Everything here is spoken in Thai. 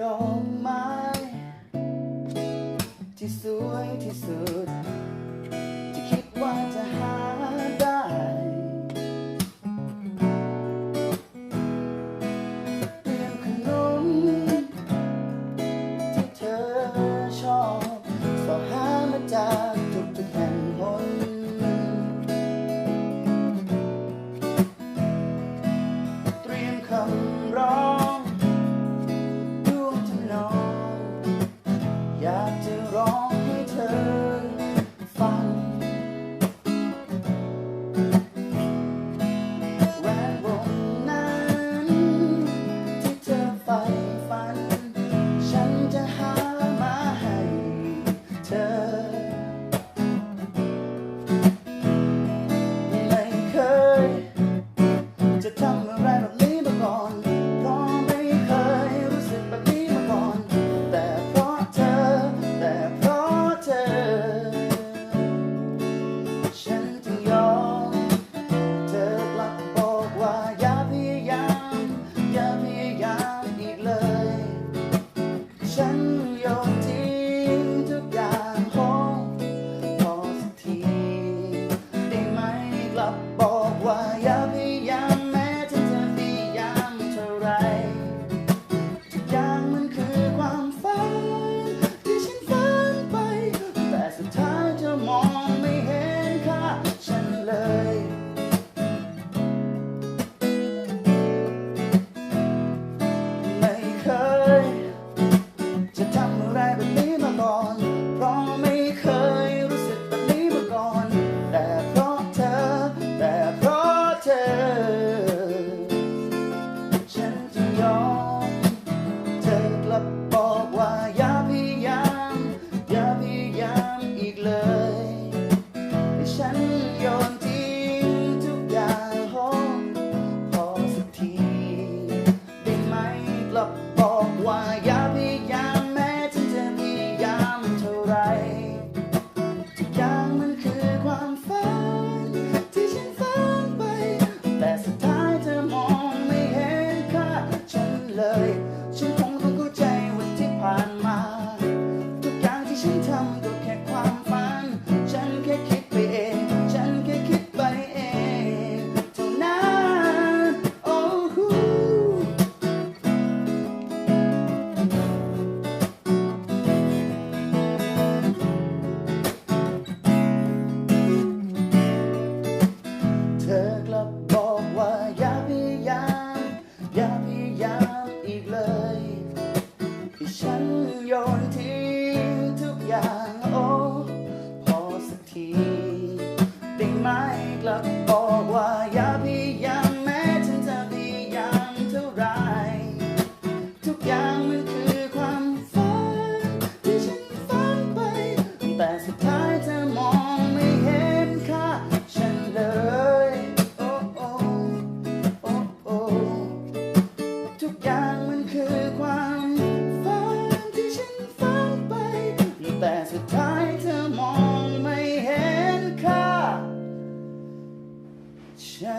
ดอกไม้ที่สวยที่สุด โยนทิ้งทุกอย่างโอ้พอสักที ได้ไหมกลับบอกว่าอย่า ฉั